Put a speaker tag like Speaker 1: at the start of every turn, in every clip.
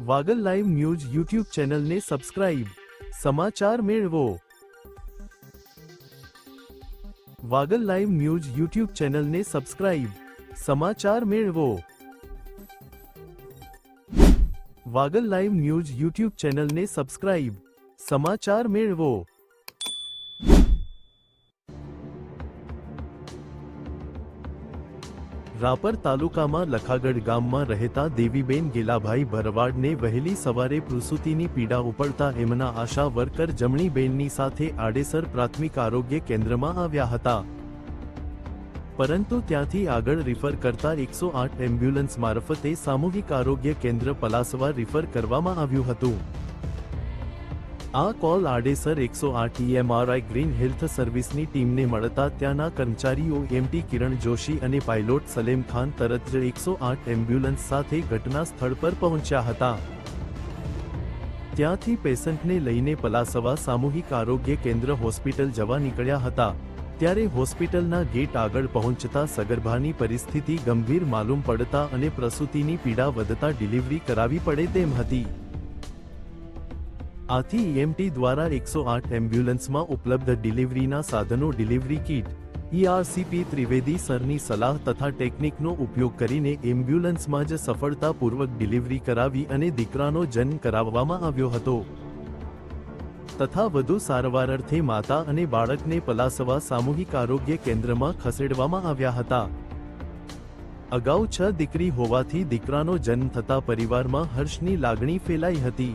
Speaker 1: Vagal live news YouTube channel ने subscribe. समाचार में वो। Vagal live news YouTube channel ने सब्सक्राइब। समाचार में वो। Vagal live news YouTube channel ने सब्सक्राइब। समाचार में वो। રાપર તાલુકામાં લખાગઢ ગામમાં રહેતા દેવીબેન ગેલાભાઈ ભરવાડને વહેલી સવારે પ્રસૂતિની પીડા ઉપડતા એમના આશા વર્કર જમણીબેનની સાથે આડેસર પ્રાથમિક આરોગ્ય કેન્દ્રમાં આવ્યા હતા. પરંતુ ત્યાંથી આગળ રિફર કરતા એકસો આઠ એમ્બ્યુલન્સ મારફતે સામૂહિક આરોગ્ય કેન્દ્ર પલાસવા રિફર કરવામાં આવ્યું હતું. આ કોલ આડેસર એકસો આઠ ઈએમઆરઆઈ ગ્રીન હેલ્થ સર્વિસની ટીમને મળતા ત્યાંના કર્મચારીઓ એમટી કિરણ જોશી અને પાયલોટ સલેમ ખાન તરત જ એકસો આઠ એમ્બ્યુલન્સ સાથે ઘટના સ્થળ પર પહોંચ્યા હતા. ત્યાંથી પેશન્ટને લઈને પલાસવા સામૂહિક આરોગ્ય કેન્દ્ર હોસ્પિટલ જવા નીકળ્યા હતા. ત્યારે હોસ્પિટલના ગેટ આગળ પહોંચતા સગર્ભાની પરિસ્થિતિ ગંભીર માલુમ પડતા અને પ્રસૂતિની પીડા વધતા ડિલિવરી કરાવી પડે તેમ હતી. આથી ઈએમટી દ્વારા એકસો આઠ એમ્બ્યુલન્સમાં ઉપલબ્ધ ડિલિવરીના સાધનો delivery kit ERCP Trivedi sir સલાહ તથા ટેકનિકનો ઉપયોગ કરીને એમ્બ્યુલન્સમાં જ સફળતાપૂર્વક ડિલિવરી કરાવી અને દીકરાનો જન્મ કરાવવામાં આવ્યો હતો. તથા વધુ સારવાર અર્થે માતા અને બાળકને પલાસવા સામૂહિક આરોગ્ય કેન્દ્રમાં ખસેડવામાં આવ્યા હતા. અગાઉ છ દીકરી હોવાથી દીકરાનો જન્મ થતા પરિવારમાં હર્ષની લાગણી ફેલાઈ હતી.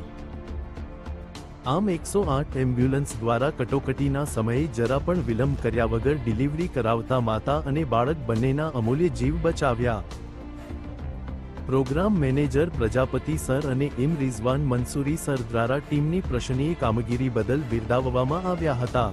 Speaker 1: આમ એકસો આઠ એમ્બ્યુલન્સ દ્વારા કટોકટીના સમયે જરા પણ વિલંબ કર્યા વગર ડિલિવરી કરાવતા માતા અને બાળક બંનેના અમૂલ્ય જીવ બચાવ્યા. પ્રોગ્રામ મેનેજર પ્રજાપતિ સર અને એમ રિઝવાન મંસૂરી સર દ્વારા ટીમની પ્રશંસનીય કામગીરી બદલ બિરદાવવામાં આવ્યા હતા.